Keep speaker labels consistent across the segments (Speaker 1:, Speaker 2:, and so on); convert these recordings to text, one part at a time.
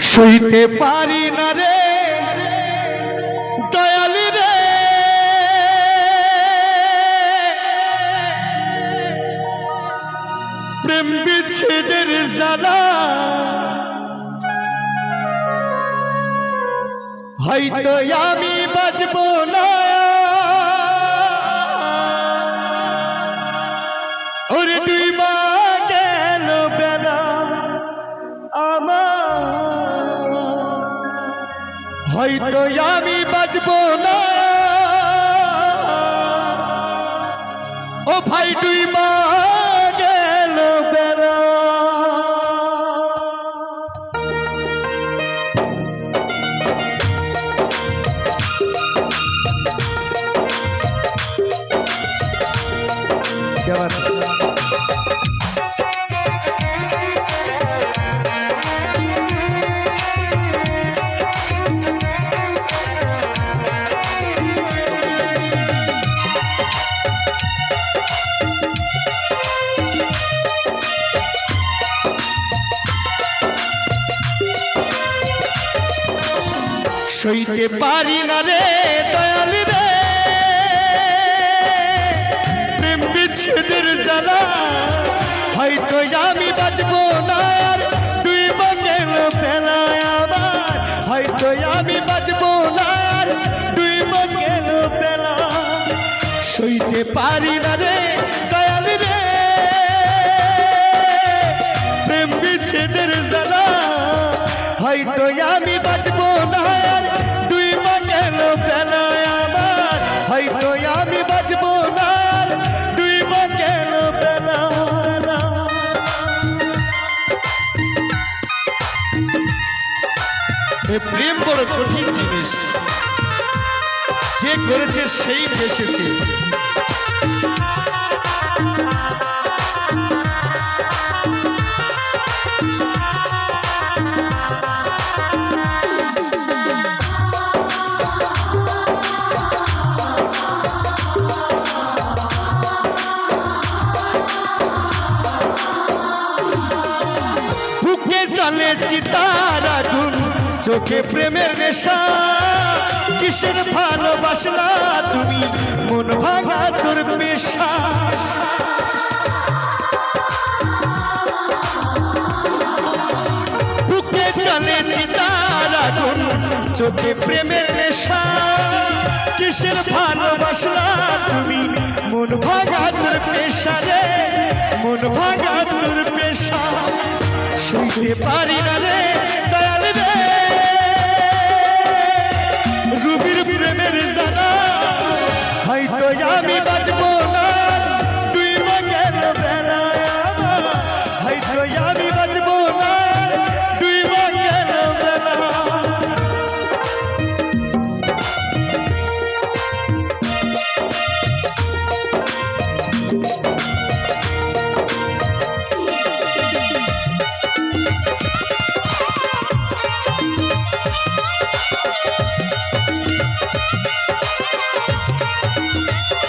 Speaker 1: সইতে পারি না রে। দয়ালি রে। প্রেম বিচ্ছেদের জ্বালা। হয়তো আমি বাজব না। হয়তো আমি বাজব না ও ভাই দুই মা গেল বেলা क्या बात है সইতে পারি না রে দয়াল রে। প্রেম বিচ্ছেদের জ্বালা, হয়তো আমি বাঁচব না আর দুই বাঙ্গেল ফেলায় আমার হয়তো আমি বাঁচব না আর দুই বাঙ্গেল ফেলা। সইতে পারি না রে দয়াল রে। প্রেম বিচ্ছেদের জ্বালা হয়তো আমি বাঁচব না আর দুই বাঙ্গেল ফেলায় আমার। হয়তো আমি বাঁচব না আর দুই ফেলা এ প্রেম বড় কঠিন জিনিস। যে করেছে সেই বেসেছে চলে চিতার আগুন, চোখে প্রেমের নেশা। কিসের ভালোবাসলা তুমি? মন ভাঙা তোর পেশা। বুকে চলে চিতার আগুন, চোখে প্রেমের নেশা। কিসের ভালোবাসলা তুমি? মন ভাঙা তোর পেশা রে। মন ভাঙা সইতে পারি না রে দয়াল রে। রুবির প্রেমের জানা হয়তো আমি বাঁচব।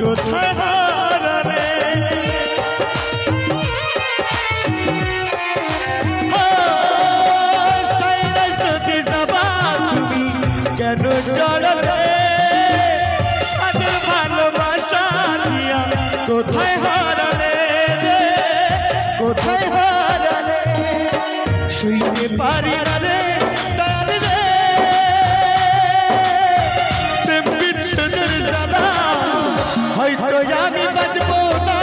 Speaker 1: কোথায় হারালে? ও, সাইরা তুমি কেন জড়ালে সাদের ভালোবাসা দিয়া কোথায় হারালে কোথায় হারালে? শুইতে পারি না রে। আমি বাঁচবো না।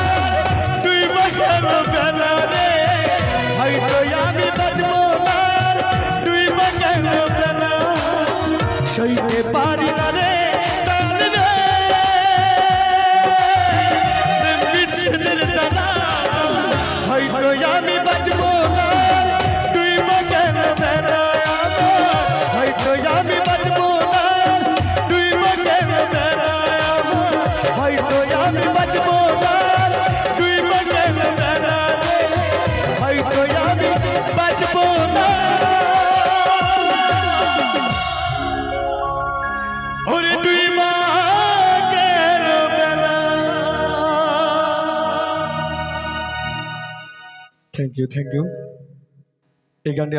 Speaker 1: তুই বাঁচাল বেলা রে। হয়তো আমি বাঁচবো না। তুই বাঁচাল বেলা। সইতে পারি না রে। ওরে তুই মা থ্যাংক ইউ থ্যাংক ইউ এই গানটি